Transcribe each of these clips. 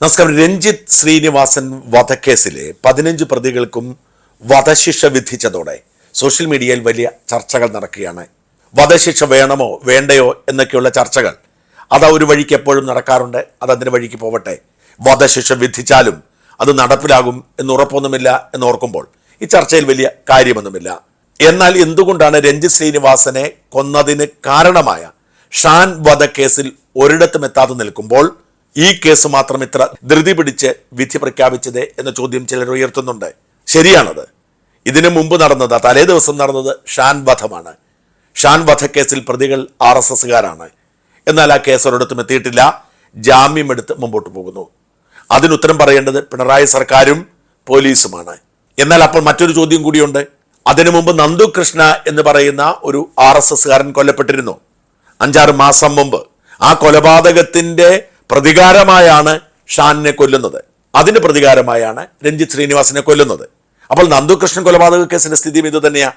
നമസ്കാരം. രഞ്ജിത്ത് ശ്രീനിവാസൻ വധക്കേസിലെ പതിനഞ്ച് പ്രതികൾക്കും വധശിക്ഷ വിധിച്ചതോടെ സോഷ്യൽ മീഡിയയിൽ വലിയ ചർച്ചകൾ നടക്കുകയാണ്. വധശിക്ഷ വേണമോ വേണ്ടയോ എന്നൊക്കെയുള്ള ചർച്ചകൾ. അത് ഒരു വഴിക്ക് എപ്പോഴും നടക്കാറുണ്ട്. അത് അതിന്റെ വഴിക്ക് പോവട്ടെ. വധശിക്ഷ വിധിച്ചാലും അത് നടപ്പിലാകും എന്ന് ഉറപ്പൊന്നുമില്ല എന്ന് ഓർക്കുമ്പോൾ ഈ ചർച്ചയിൽ വലിയ കാര്യമൊന്നുമില്ല. എന്നാൽ എന്തുകൊണ്ടാണ് രഞ്ജിത്ത് ശ്രീനിവാസനെ കൊന്നതിന് കാരണമായ ഷാൻ വധക്കേസിൽ ഒരിടത്തും എത്താതെ നിൽക്കുമ്പോൾ ഈ കേസ് മാത്രം ഇത്ര ധൃതി പിടിച്ച് വിധി പ്രഖ്യാപിച്ചത് എന്ന ചോദ്യം ചിലർ ഉയർത്തുന്നുണ്ട്. ശരിയാണത്. ഇതിനു മുമ്പ് നടന്നത് തലേ ദിവസം നടന്നത് ഷാൻ വധമാണ്. ഷാൻ വധക്കേസിൽ പ്രതികൾ ആർ എസ് എസുകാരാണ് എന്നാൽ ആ കേസ് ഒരിടത്തും എത്തിയിട്ടില്ല. ജാമ്യമെടുത്ത് മുമ്പോട്ട് പോകുന്നു. അതിനുത്തരം പറയേണ്ടത് പിണറായി സർക്കാരും പോലീസുമാണ്. എന്നാൽ അപ്പോൾ മറ്റൊരു ചോദ്യം കൂടിയുണ്ട്. അതിനു മുമ്പ് നന്ദു കൃഷ്ണ എന്ന് പറയുന്ന ഒരു ആർ എസ് എസ്സുകാരൻ കൊല്ലപ്പെട്ടിരുന്നു. അഞ്ചാറ് മാസം മുമ്പ്. ആ കൊലപാതകത്തിന്റെ പ്രതികാരമായാണ് ഷാനിനെ കൊല്ലുന്നത്. അതിന് പ്രതികാരമായാണ് രഞ്ജിത് ശ്രീനിവാസിനെ കൊല്ലുന്നത്. അപ്പോൾ നന്ദുകൃഷ്ണൻ കൊലപാതക കേസിന്റെ സ്ഥിതിയും ഇത് തന്നെയാ.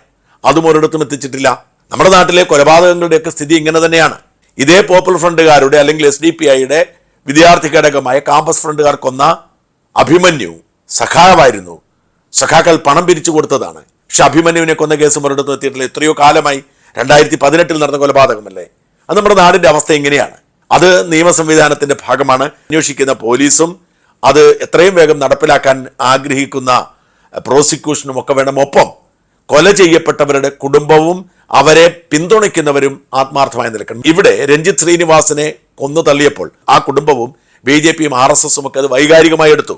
അതും ഒരിടത്തും എത്തിച്ചിട്ടില്ല. നമ്മുടെ നാട്ടിലെ കൊലപാതകങ്ങളുടെയൊക്കെ സ്ഥിതി ഇങ്ങനെ തന്നെയാണ്. ഇതേ പോപ്പുലർ ഫ്രണ്ടുകാരുടെ അല്ലെങ്കിൽ എസ് ഡി പി ഐയുടെ വിദ്യാർത്ഥി ഘടകമായ കാമ്പസ് ഫ്രണ്ടുകാർ കൊന്ന അഭിമന്യു സഖാവായിരുന്നു. സഖാക്കൾ പണം പിരിച്ചു കൊടുത്തതാണ്. പക്ഷെ അഭിമന്യുവിനെ കൊന്ന കേസ് ഒരിടത്തും എത്തിയിട്ടില്ല. എത്രയോ കാലമായി രണ്ടായിരത്തി പതിനെട്ടിൽ നടന്ന കൊലപാതകമല്ലേ? അത് നമ്മുടെ നാടിന്റെ അവസ്ഥ എങ്ങനെയാണ് അത് നിയമ സംവിധാനത്തിന്റെ ഭാഗമാണ്. അന്വേഷിക്കുന്ന പോലീസും അത് എത്രയും വേഗം നടപ്പിലാക്കാൻ ആഗ്രഹിക്കുന്ന പ്രോസിക്യൂഷനും ഒക്കെ വേണം. ഒപ്പം കൊല ചെയ്യപ്പെട്ടവരുടെ കുടുംബവും അവരെ പിന്തുണയ്ക്കുന്നവരും ആത്മാർത്ഥമായി നിൽക്കണം ഇവിടെ രഞ്ജിത്ത് ശ്രീനിവാസനെ കൊന്നു തള്ളിയപ്പോൾ ആ കുടുംബവും ബി ജെ പിയും ആർ എസ് എസും ഒക്കെ അത് വൈകാരികമായി എടുത്തു.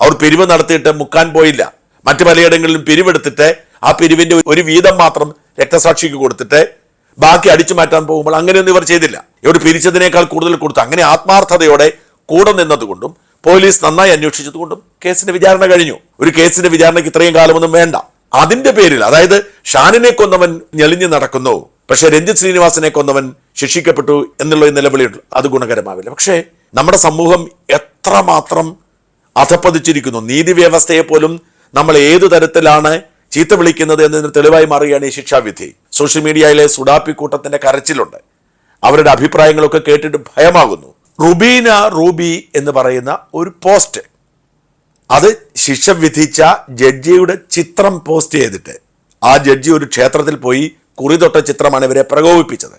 അവർ പിരിവ് നടത്തിയിട്ട് മുക്കാൻ പോയില്ല. മറ്റു പലയിടങ്ങളിലും പിരിവെടുത്തിട്ട് ആ പിരിവിന്റെ ഒരു വീതം മാത്രം രക്തസാക്ഷിക്ക് കൊടുത്തിട്ട് ബാക്കി അടിച്ചു മാറ്റാൻ പോകുമ്പോൾ അങ്ങനെയൊന്നും ഇവർ ചെയ്തില്ല. ഇവർ പിരിച്ചതിനേക്കാൾ കൂടുതൽ കൊടുത്തു അങ്ങനെ ആത്മാർത്ഥതയോടെ കൂടെ നിന്നതുകൊണ്ടും പോലീസ് നന്നായി അന്വേഷിച്ചതുകൊണ്ടും കേസിന്റെ വിചാരണ കഴിഞ്ഞു. ഒരു കേസിന്റെ വിചാരണയ്ക്ക് ഇത്രയും കാലമൊന്നും വേണ്ട. അതിന്റെ പേരിൽ അതായത് ഷാനിനെ കൊന്നവൻ ഞെളിഞ്ഞു നടക്കുന്നു. പക്ഷേ രഞ്ജിത് ശ്രീനിവാസനെ കൊന്നവൻ ശിക്ഷിക്കപ്പെട്ടു എന്നുള്ള ഈ നിലവിളിയുണ്ട്. അത് ഗുണകരമാവില്ല. പക്ഷേ നമ്മുടെ സമൂഹം എത്രമാത്രം അധപ്പതിച്ചിരിക്കുന്നു നീതി വ്യവസ്ഥയെ പോലും നമ്മൾ ഏതു തരത്തിലാണ് ചീത്ത വിളിക്കുന്നത് എന്നതിന് തെളിവായി മാറുകയാണ് ഈ ശിക്ഷാവിധി. സോഷ്യൽ മീഡിയയിലെ സുഡാപ്പി കൂട്ടത്തിന്റെ കരച്ചിലുണ്ട്. അവരുടെ അഭിപ്രായങ്ങളൊക്കെ കേട്ടിട്ട് ഭയമാകുന്നു. റുബീന റൂബി എന്ന് പറയുന്ന ഒരു പോസ്റ്റ്. അത് ശിക്ഷ വിധിച്ച ജഡ്ജിയുടെ ചിത്രം പോസ്റ്റ് ചെയ്തിട്ട് ആ ജഡ്ജി ഒരു ക്ഷേത്രത്തിൽ പോയി കുറി തൊട്ട ചിത്രമാണ് ഇവരെ പ്രകോപിപ്പിച്ചത്.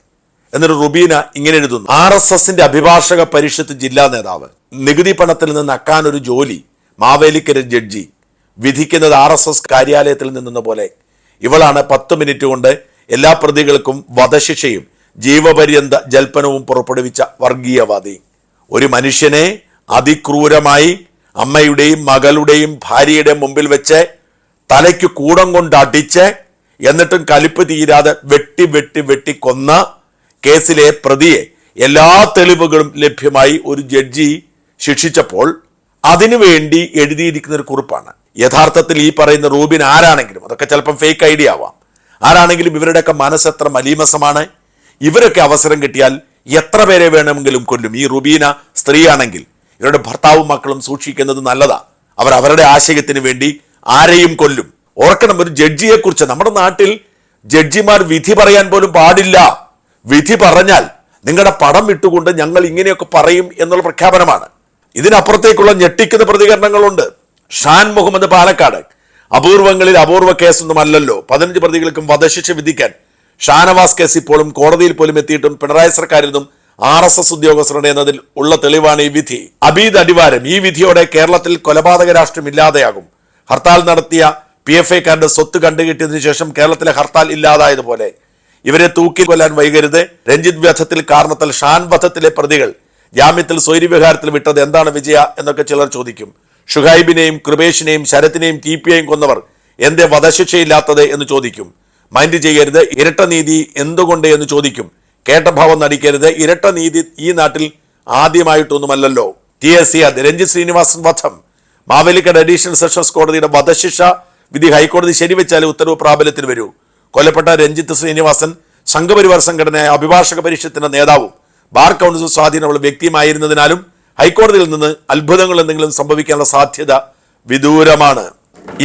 എന്നിട്ട് റുബീന ഇങ്ങനെ എഴുതുന്നു. ആർ എസ് എസിന്റെ അഭിഭാഷക പരിഷത്ത് ജില്ലാ നേതാവ് നികുതി പണത്തിൽ നിന്ന് അക്കാനൊരു ജോലി മാവേലിക്കര ജഡ്ജി വിധിക്കുന്നത് ആർ എസ് എസ് കാര്യാലയത്തിൽ നിന്നെന്ന പോലെ. ഇവളാണ് പത്ത് മിനിറ്റ് കൊണ്ട് എല്ലാ പ്രതികൾക്കും വധശിക്ഷയും ജീവപര്യന്ത ജൽപ്പനവും പുറപ്പെടുവിച്ച വർഗീയവാദി. ഒരു മനുഷ്യനെ അതിക്രൂരമായി അമ്മയുടെയും മകളുടെയും ഭാര്യയുടെ മുമ്പിൽ വെച്ച് തലയ്ക്ക് കൂടം കൊണ്ട് അടിച്ച് എന്നിട്ടും കലിപ്പ് തീരാതെ വെട്ടി വെട്ടി വെട്ടി കൊന്ന കേസിലെ പ്രതിയെ എല്ലാ തെളിവുകളും ലഭ്യമായി ഒരു ജഡ്ജി ശിക്ഷിച്ചപ്പോൾ അതിനുവേണ്ടി എഴുതിയിരിക്കുന്ന ഒരു കുറിപ്പാണ്. യഥാർത്ഥത്തിൽ ഈ പറയുന്ന റൂബിൻ ആരാണെങ്കിലും അതൊക്കെ ചിലപ്പം ഫേക്ക് ഐഡിയ ആവാം. ആരാണെങ്കിലും ഇവരുടെയൊക്കെ മനസ്സെത്ര മലീമസമാണ്. ഇവരൊക്കെ അവസരം കിട്ടിയാൽ എത്ര പേരെ വേണമെങ്കിലും കൊല്ലും. ഈ റുബീന സ്ത്രീയാണെങ്കിൽ ഇവരുടെ ഭർത്താവും മക്കളും സൂക്ഷിക്കുന്നത് നല്ലതാ. അവർ അവരുടെ ആശയത്തിന് വേണ്ടി ആരെയും കൊല്ലും. ഓർക്കണം ഒരു ജഡ്ജിയെക്കുറിച്ച് നമ്മുടെ നാട്ടിൽ ജഡ്ജിമാർ വിധി പറയാൻ പോലും പാടില്ല. വിധി പറഞ്ഞാൽ നിങ്ങളുടെ പടം വിട്ടുകൊണ്ട് ഞങ്ങൾ ഇങ്ങനെയൊക്കെ പറയും എന്നുള്ള പ്രഖ്യാപനമാണ്. ഇതിനപ്പുറത്തേക്കുള്ള ഞെട്ടിക്കുന്ന പ്രതികരണങ്ങളുണ്ട്. ഷാൻ മുഹമ്മദ് പാലക്കാട്. അപൂർവങ്ങളിൽ അപൂർവ കേസൊന്നും അല്ലല്ലോ. പതിനഞ്ച് പ്രതികൾക്കും വധശിക്ഷ വിധിക്കാൻ ഷാനവാസ് കേസ് ഇപ്പോഴും കോടതിയിൽ പോലും എത്തിയിട്ടും പിണറായി സർക്കാരിൽ നിന്നും ആർ എസ് എസ് ഉദ്യോഗസ്ഥരുടെ എന്നതിൽ ഉള്ള തെളിവാണ് ഈ വിധി. അബീദ് അടിവാരം ഈ വിധിയോടെ കേരളത്തിൽ കൊലപാതക രാഷ്ട്രം ഇല്ലാതെയാകും. ഹർത്താൽ നടത്തിയ പി എഫ് ഐക്കാരുടെ സ്വത്ത് കണ്ടുകിട്ടിയതിനു ശേഷം കേരളത്തിലെ ഹർത്താൽ ഇല്ലാതായതുപോലെ ഇവരെ തൂക്കി കൊല്ലാൻ വൈകരുത്. രഞ്ജിത് വധത്തിൽ കാരണത്താൽ ഷാൻ വധത്തിലെ പ്രതികൾ ജാമ്യത്തിൽ സ്വൈര്യവിഹാരത്തിൽ വിട്ടത് എന്താണ് വിജയ എന്നൊക്കെ ചിലർ ചോദിക്കും. ഷുഹൈബിനെയും കൃപേഷിനെയും ശരത്തിനെയും ടി കൊന്നവർ എന്തേ വധശിക്ഷയില്ലാത്തത് എന്ന് ചോദിക്കും. മൈൻഡ് ചെയ്യരുത് ഇരട്ട നീതി എന്തുകൊണ്ട് എന്ന് ചോദിക്കും. കേട്ട ഭാവം നടിക്കരുത് ഇരട്ട നീതി ഈ നാട്ടിൽ ആദ്യമായിട്ടൊന്നുമല്ലല്ലോ. ടി എസ് സി അത് രഞ്ജിത് ശ്രീനിവാസൻ വധം. മാവേലിക്കട അഡീഷണൽ സെഷൻസ് കോടതിയുടെ വധശിക്ഷ വിധി ഹൈക്കോടതി ശരിവെച്ചാൽ ഉത്തരവ് പ്രാബല്യത്തിൽ വരൂ. കൊല്ലപ്പെട്ട രഞ്ജിത്ത് ശ്രീനിവാസൻ സംഘപരിവാർ സംഘടനയായ അഭിഭാഷക പരിഷത്തിന്റെ നേതാവും ബാർ കൗൺസിൽ സ്വാധീനമുള്ള വ്യക്തിയുമായിരുന്നതിനാലും ഹൈക്കോടതിയിൽ നിന്ന് അത്ഭുതങ്ങൾ എന്തെങ്കിലും സംഭവിക്കാനുള്ള സാധ്യത വിദൂരമാണ്.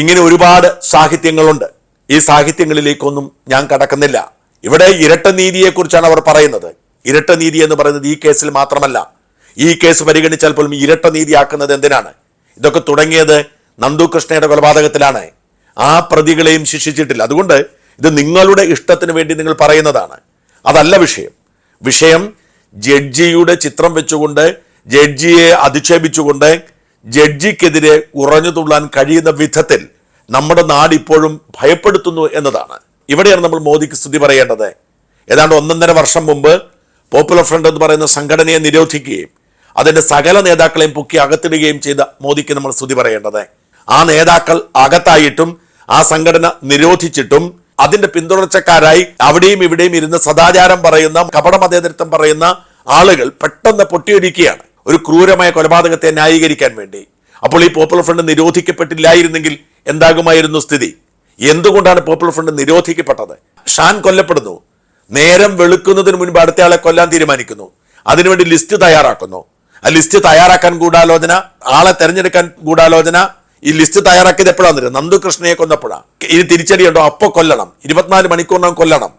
ഇങ്ങനെ ഒരുപാട് സാഹിത്യങ്ങളുണ്ട്. ഈ സാഹിത്യങ്ങളിലേക്കൊന്നും ഞാൻ കടക്കുന്നില്ല. ഇവിടെ ഇരട്ട നീതിയെക്കുറിച്ചാണ് അവർ പറയുന്നത്. ഇരട്ട നീതി എന്ന് പറയുന്നത് ഈ കേസിൽ മാത്രമല്ല. ഈ കേസ് പരിഗണിച്ചാൽ പോലും ഇരട്ട നീതിയാക്കുന്നത് എന്തിനാണ്? ഇതൊക്കെ തുടങ്ങിയത് നന്ദു കൃഷ്ണയുടെ കൊലപാതകത്തിലാണ്. ആ പ്രതികളെയും ശിക്ഷിച്ചിട്ടില്ല. അതുകൊണ്ട് ഇത് നിങ്ങളുടെ ഇഷ്ടത്തിന് വേണ്ടി നിങ്ങൾ പറയുന്നതാണ്. അതല്ല വിഷയം. വിഷയം ജഡ്ജിയുടെ ചിത്രം വെച്ചുകൊണ്ട് ജഡ്ജിയെ അധിക്ഷേപിച്ചുകൊണ്ട് ജഡ്ജിക്കെതിരെ ഉറഞ്ഞു തുള്ളാൻ കഴിയുന്ന വിധത്തിൽ നമ്മുടെ നാട് ഇപ്പോഴും ഭയപ്പെടുത്തുന്നു എന്നതാണ്. ഇവിടെയാണ് നമ്മൾ മോദിക്ക് സ്തുതി പറയേണ്ടത്. ഏതാണ്ട് ഒന്നൊന്നര വർഷം മുമ്പ് പോപ്പുലർ ഫ്രണ്ട് എന്ന് പറയുന്ന സംഘടനയെ നിരോധിക്കുകയും അതിന്റെ സകല നേതാക്കളെയും പൊക്കി അകത്തിടുകയും ചെയ്ത മോദിക്ക് നമ്മൾ സ്തുതി പറയേണ്ടത്. ആ നേതാക്കൾ അകത്തായിട്ടും ആ സംഘടന നിരോധിച്ചിട്ടും അതിന്റെ പിന്തുടർച്ചക്കാരായി അവിടെയും ഇവിടെയും ഇരുന്ന് സദാചാരം പറയുന്ന കപട പറയുന്ന ആളുകൾ പെട്ടെന്ന് പൊട്ടിയൊരുക്കുകയാണ് ഒരു ക്രൂരമായ കൊലപാതകത്തെ ന്യായീകരിക്കാൻ വേണ്ടി. അപ്പോൾ ഈ പോപ്പുലർ ഫ്രണ്ട് നിരോധിക്കപ്പെട്ടില്ലായിരുന്നെങ്കിൽ എന്താകുമായിരുന്നു സ്ഥിതി? എന്തുകൊണ്ടാണ് പോപ്പുലർ ഫ്രണ്ട് നിരോധിക്കപ്പെട്ടത്? ഷാൻ കൊല്ലപ്പെടുന്നു. നേരം വെളുക്കുന്നതിന് മുൻപ് അടുത്തയാളെ കൊല്ലാൻ തീരുമാനിക്കുന്നു. അതിനുവേണ്ടി ലിസ്റ്റ് തയ്യാറാക്കുന്നു. ആ ലിസ്റ്റ് തയ്യാറാക്കാൻ ഗൂഢാലോചന ആളെ തെരഞ്ഞെടുക്കാൻ ഗൂഢാലോചന ഈ ലിസ്റ്റ് തയ്യാറാക്കിയത് എപ്പോഴാണ് നന്ദു കൃഷ്ണയെ കൊന്നപ്പോഴാണ് ഇനി തിരിച്ചടിയുണ്ടോ അപ്പോൾ കൊല്ലണം. ഇരുപത്തിനാല് മണിക്കൂറിനകം കൊല്ലണം.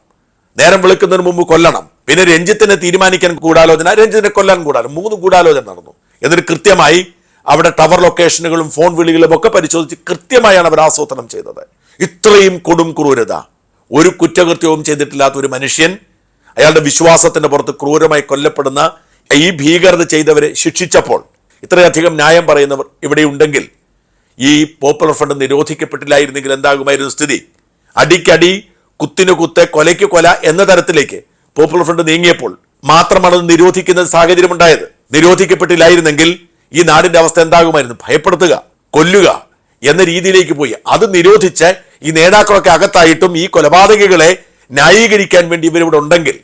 നേരം വിളിക്കുന്നതിന് മുമ്പ് കൊല്ലണം. പിന്നെ രഞ്ജിത്തിനെ തീരുമാനിക്കാൻ ഗൂഢാലോചന രഞ്ജിത്തിനെ കൊല്ലാൻ ഗൂഢാലോചന. മൂന്ന് ഗൂഢാലോചന നടന്നു. എന്നിട്ട് കൃത്യമായി അവിടെ ടവർ ലൊക്കേഷനുകളും ഫോൺ വിളികളും ഒക്കെ പരിശോധിച്ച് കൃത്യമായാണ് അവർ ആസൂത്രണം ചെയ്തത്. ഇത്രയും കൊടും ക്രൂരത. ഒരു കുറ്റകൃത്യവും ചെയ്തിട്ടില്ലാത്ത ഒരു മനുഷ്യൻ അയാളുടെ വിശ്വാസത്തിന്റെ പുറത്ത് ക്രൂരമായി കൊല്ലപ്പെടുന്ന ഈ ഭീകരത ചെയ്തവരെ ശിക്ഷിച്ചപ്പോൾ ഇത്രയധികം ന്യായം പറയുന്നവർ ഇവിടെ ഉണ്ടെങ്കിൽ ഈ പോപ്പുലർ ഫണ്ട് നിരോധിക്കപ്പെട്ടില്ലായിരുന്നെങ്കിൽ എന്താകുമായിരുന്നു സ്ഥിതി? അടിക്കടി കുത്തിനു കുത്ത് കൊലയ്ക്ക് കൊല എന്ന തരത്തിലേക്ക് പോപ്പുലർ ഫ്രണ്ട് നീങ്ങിയപ്പോൾ മാത്രമാണ് അത് നിരോധിക്കുന്ന സാഹചര്യം ഉണ്ടായത്. നിരോധിക്കപ്പെട്ടില്ലായിരുന്നെങ്കിൽ ഈ നാടിന്റെ അവസ്ഥ എന്താകുമായിരുന്നു? ഭയപ്പെടുത്തുക കൊല്ലുക എന്ന രീതിയിലേക്ക് പോയി. അത് നിരോധിച്ച് ഈ നേതാക്കളൊക്കെ അകത്തായിട്ടും ഈ കൊലപാതകികളെ ന്യായീകരിക്കാൻ വേണ്ടി ഇവരിവിടെ ഉണ്ടെങ്കിൽ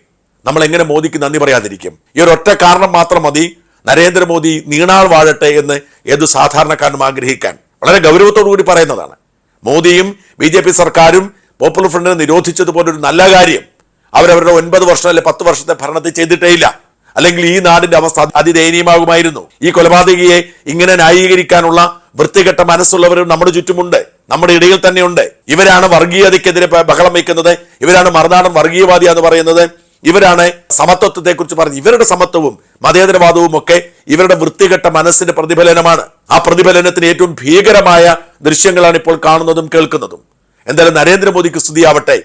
നമ്മൾ എങ്ങനെ മോദിക്ക് നന്ദി പറയാതിരിക്കും? ഈ ഒരൊറ്റ കാരണം മാത്രം മതി. നരേന്ദ്രമോദി നീണാൾ വാഴട്ടെ എന്ന് ഏത് സാധാരണക്കാരനും ആഗ്രഹിക്കാൻ. വളരെ ഗൗരവത്തോടു കൂടി പറയുന്നതാണ്. മോദിയും ബി ജെ പി സർക്കാരും പോപ്പുലർ ഫ്രണ്ടിനെ നിരോധിച്ചതുപോലെ ഒരു നല്ല കാര്യം അവരവരുടെ ഒൻപത് വർഷം അല്ലെ പത്ത് വർഷത്തെ ഭരണത്തിൽ ചെയ്തിട്ടേയില്ല അല്ലെങ്കിൽ ഈ നാടിന്റെ അവസ്ഥ അതിദയനീയമാകുമായിരുന്നു. ഈ കൊലപാതകയെ ഇങ്ങനെ ന്യായീകരിക്കാനുള്ള വൃത്തികെട്ട മനസ്സുള്ളവരും നമ്മുടെ ചുറ്റുമുണ്ട്. നമ്മുടെ ഇടയിൽ തന്നെയുണ്ട്. ഇവരാണ് വർഗീയതയ്ക്കെതിരെ ബഹളം വയ്ക്കുന്നത്. ഇവരാണ് മറുനാടൻ വർഗീയവാദി എന്ന് പറയുന്നത്. ഇവരാണ് സമത്വത്തെക്കുറിച്ച് പറഞ്ഞത് ഇവരുടെ സമത്വവും മതേതരവാദവും ഒക്കെ ഇവരുടെ വൃത്തികെട്ട മനസ്സിന്റെ പ്രതിഫലനമാണ്. ആ പ്രതിഫലനത്തിന് ഏറ്റവും ഭീകരമായ ദൃശ്യങ്ങളാണ് ഇപ്പോൾ കാണുന്നതും കേൾക്കുന്നതും. എന്തായാലും നരേന്ദ്രമോദിക്ക് സ്തുതിയാവട്ടെ.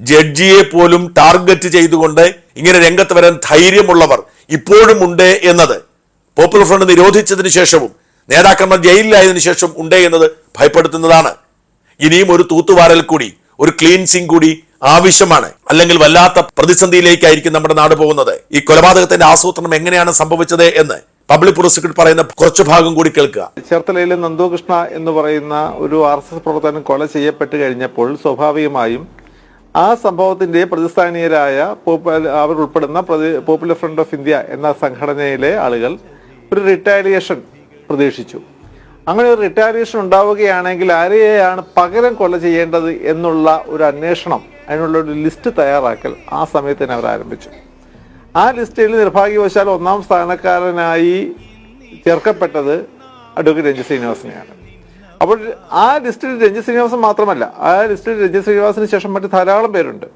ജഡ്ജിയെ പോലും ടാർഗറ്റ് ചെയ്തുകൊണ്ട് ഇങ്ങനെ രംഗത്ത് വരാൻ ധൈര്യമുള്ളവർ ഇപ്പോഴും ഉണ്ട് എന്നത് പോപ്പുലർ ഫ്രണ്ട് നിരോധിച്ചതിന് ശേഷവും നേതാക്കന്മാർ ജയിലിലായതിനു ശേഷം ഉണ്ട് എന്നത് ഭയപ്പെടുത്തുന്നതാണ്. ഇനിയും ഒരു തൂത്തുവാരൽ കൂടി ഒരു ക്ലീൻസിംഗ് കൂടി ആവശ്യമാണ് അല്ലെങ്കിൽ വല്ലാത്ത പ്രതിസന്ധിയിലേക്കായിരിക്കും നമ്മുടെ നാട് പോകുന്നത്. ഈ കൊലപാതകത്തിന്റെ ആസൂത്രണം എങ്ങനെയാണ് സംഭവിച്ചത് എന്ന് പബ്ലിക് പ്രോസിക്യൂട്ടർ പറയുന്ന കുറച്ചു ഭാഗം കൂടി കേൾക്കുക. ചേർത്തലയിലെ നന്ദുകൃഷ്ണ എന്ന് പറയുന്ന ഒരു ആർ എസ് എസ് പ്രവർത്തകൻ കൊല ചെയ്യപ്പെട്ട് കഴിഞ്ഞപ്പോൾ സ്വാഭാവികമായും ആ സംഭവത്തിന്റെ പ്രതിസ്ഥാനീയരായ അവർ ഉൾപ്പെടുന്ന പോപ്പുലർ ഫ്രണ്ട് ഓഫ് ഇന്ത്യ എന്ന സംഘടനയിലെ ആളുകൾ ഒരു റിട്ടാലിയേഷൻ പ്രതീക്ഷിച്ചു. അങ്ങനെ ഒരു റിട്ടാലിയേഷൻ ഉണ്ടാവുകയാണെങ്കിൽ ആരെയാണ് പകരം കൊല ചെയ്യേണ്ടത് എന്നുള്ള ഒരു അന്വേഷണം അതിനുള്ള ഒരു ലിസ്റ്റ് തയ്യാറാക്കൽ ആ സമയത്ത് തന്നെ അവർ ആരംഭിച്ചു. ആ ലിസ്റ്റിൽ നിർഭാഗ്യവശാൽ ഒന്നാം സ്ഥാനക്കാരനായി ചേർക്കപ്പെട്ടത് അഡ്വക്കേറ്റ് രഞ്ജിത് ശ്രീനിവാസനെയാണ്. അപ്പോൾ ആ ലിസ്റ്റിൽ രഞ്ജിത് ശ്രീനിവാസൻ മാത്രമല്ല ആ ലിസ്റ്റിൽ രഞ്ജിത് ശ്രീനിവാസന് ശേഷം മറ്റ് ധാരാളം പേരുണ്ട്.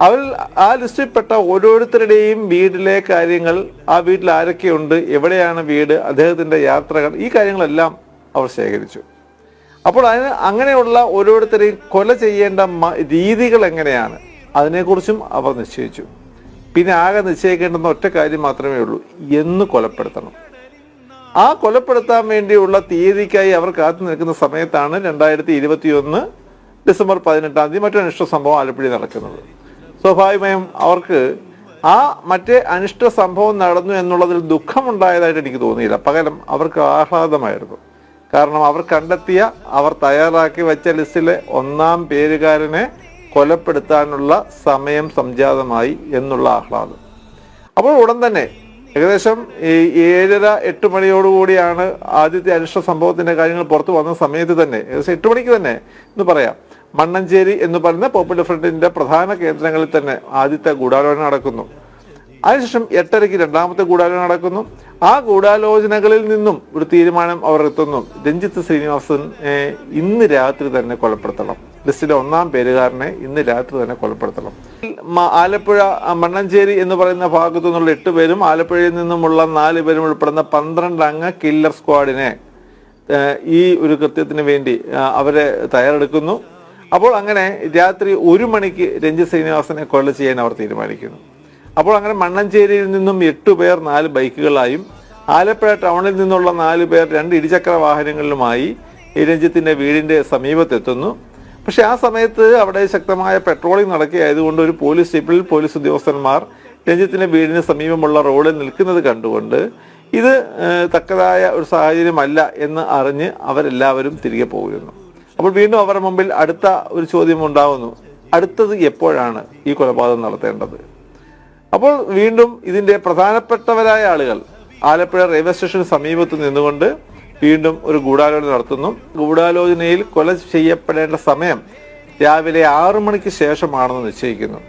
അവർ ആ ലിസ്റ്റിൽപ്പെട്ട ഓരോരുത്തരുടെയും വീട്ടിലെ കാര്യങ്ങൾ ആ വീട്ടിൽ ആരൊക്കെയുണ്ട് എവിടെയാണ് വീട് അദ്ദേഹത്തിന്റെ യാത്രകൾ ഈ കാര്യങ്ങളെല്ലാം അവർ ശേഖരിച്ചു. അപ്പോൾ അതിന് അങ്ങനെയുള്ള ഓരോരുത്തരെയും കൊല ചെയ്യേണ്ട രീതികൾ എങ്ങനെയാണ്? അതിനെക്കുറിച്ചും അവർ നിശ്ചയിച്ചു. പിന്നെ ആകെ നിശ്ചയിക്കേണ്ടുന്ന ഒറ്റ കാര്യം മാത്രമേ ഉള്ളൂ. എന്ന് കൊലപ്പെടുത്തണം. ആ കൊലപ്പെടുത്താൻ വേണ്ടിയുള്ള തീയതിക്കായി അവർ കാത്തു നിൽക്കുന്ന സമയത്താണ് രണ്ടായിരത്തി ഇരുപത്തിയൊന്ന് ഡിസംബർ പതിനെട്ടാം തീയതി മറ്റൊരു അനിഷ്ട സംഭവം ആലപ്പുഴ നടക്കുന്നത്. സ്വാഭാവികമായും അവർക്ക് ആ മറ്റേ അനിഷ്ട സംഭവം നടന്നു എന്നുള്ളതിൽ ദുഃഖമുണ്ടായതായിട്ട് എനിക്ക് തോന്നിയില്ല. പകരം അവർക്ക് ആഹ്ലാദമായിരുന്നു. കാരണം അവർ കണ്ടെത്തിയ അവർ തയ്യാറാക്കി വെച്ച ലിസ്റ്റിലെ ഒന്നാം പേരുകാരനെ കൊലപ്പെടുത്താനുള്ള സമയം സംജാതമായി എന്നുള്ള ആഹ്ലാദം. അപ്പോൾ ഉടൻ തന്നെ ഏകദേശം ഈ ഏഴര എട്ട് മണിയോടുകൂടിയാണ് ആദ്യത്തെ അനിഷ്ട സംഭവത്തിന്റെ കാര്യങ്ങൾ പുറത്തു വന്ന സമയത്ത് തന്നെ ഏകദേശം എട്ട് മണിക്ക് തന്നെ എന്ന് പറയാം മണ്ണഞ്ചേരി എന്ന് പറയുന്ന പോപ്പുലർ ഫ്രണ്ടിന്റെ പ്രധാന കേന്ദ്രങ്ങളിൽ തന്നെ ആദ്യത്തെ ഗൂഢാലോചന നടക്കുന്നു. അതിനുശേഷം എട്ടരയ്ക്ക് രണ്ടാമത്തെ ഗൂഢാലോചന നടക്കുന്നു. ആ ഗൂഢാലോചനകളിൽ നിന്നും ഒരു തീരുമാനം അവർ എത്തുന്നു. രഞ്ജിത്ത് ശ്രീനിവാസൻ ഇന്ന് രാത്രി തന്നെ കൊലപ്പെടുത്തണം. ലിസ്റ്റിലെ ഒന്നാം പേരുകാരനെ ഇന്ന് രാത്രി തന്നെ കൊലപ്പെടുത്തണം. ആലപ്പുഴ മണ്ണഞ്ചേരി എന്ന് പറയുന്ന ഭാഗത്തു നിന്നുള്ള എട്ട് പേരും ആലപ്പുഴയിൽ നിന്നുമുള്ള നാല് പേരും ഉൾപ്പെടുന്ന പന്ത്രണ്ട് അംഗ കില്ലർ സ്ക്വാഡിനെ ഈ ഒരു കൃത്യത്തിന് വേണ്ടി അവരെ തയ്യാറെടുക്കുന്നു. അപ്പോൾ അങ്ങനെ രാത്രി ഒരു മണിക്ക് രഞ്ജിത് ശ്രീനിവാസനെ കൊല ചെയ്യാൻ അവർ തീരുമാനിക്കുന്നു. അപ്പോൾ അങ്ങനെ മണ്ണഞ്ചേരിയിൽ നിന്നും എട്ട് പേർ നാല് ബൈക്കുകളായും ആലപ്പുഴ ടൗണിൽ നിന്നുള്ള നാല് പേർ രണ്ട് ഇരുചക്ര വാഹനങ്ങളിലുമായി രഞ്ജിത്തിന്റെ വീടിന്റെ സമീപത്തെത്തുന്നു. പക്ഷെ ആ സമയത്ത് അവിടെ ശക്തമായ പെട്രോളിംഗ് നടക്കുകയായതുകൊണ്ട് ഒരു പോലീസ് ജീപ്പിൽ പോലീസ് ഉദ്യോഗസ്ഥന്മാർ രഞ്ജിത്തിന്റെ വീടിന് സമീപമുള്ള റോഡിൽ നിൽക്കുന്നത് കണ്ടുകൊണ്ട് ഇത് തക്കതായ ഒരു സാഹചര്യമല്ല എന്ന് അറിഞ്ഞ് അവരെല്ലാവരും തിരികെ പോകുന്നു അപ്പോൾ വീണ്ടും അവരുടെ മുമ്പിൽ അടുത്ത ഒരു ചോദ്യം ഉണ്ടാവുന്നു. അടുത്തത് എപ്പോഴാണ് ഈ കൊലപാതകം നടത്തേണ്ടത്? അപ്പോൾ വീണ്ടും ഇതിന്റെ പ്രധാനപ്പെട്ടവരായ ആളുകൾ ആലപ്പുഴ റെയിൽവേ സ്റ്റേഷന് സമീപത്ത് നിന്നുകൊണ്ട് വീണ്ടും ഒരു ഗൂഢാലോചന നടത്തുന്നു. ഗൂഢാലോചനയിൽ കൊല ചെയ്യപ്പെടേണ്ട സമയം രാവിലെ ആറു മണിക്ക് ശേഷമാണെന്ന് നിശ്ചയിക്കുന്നു.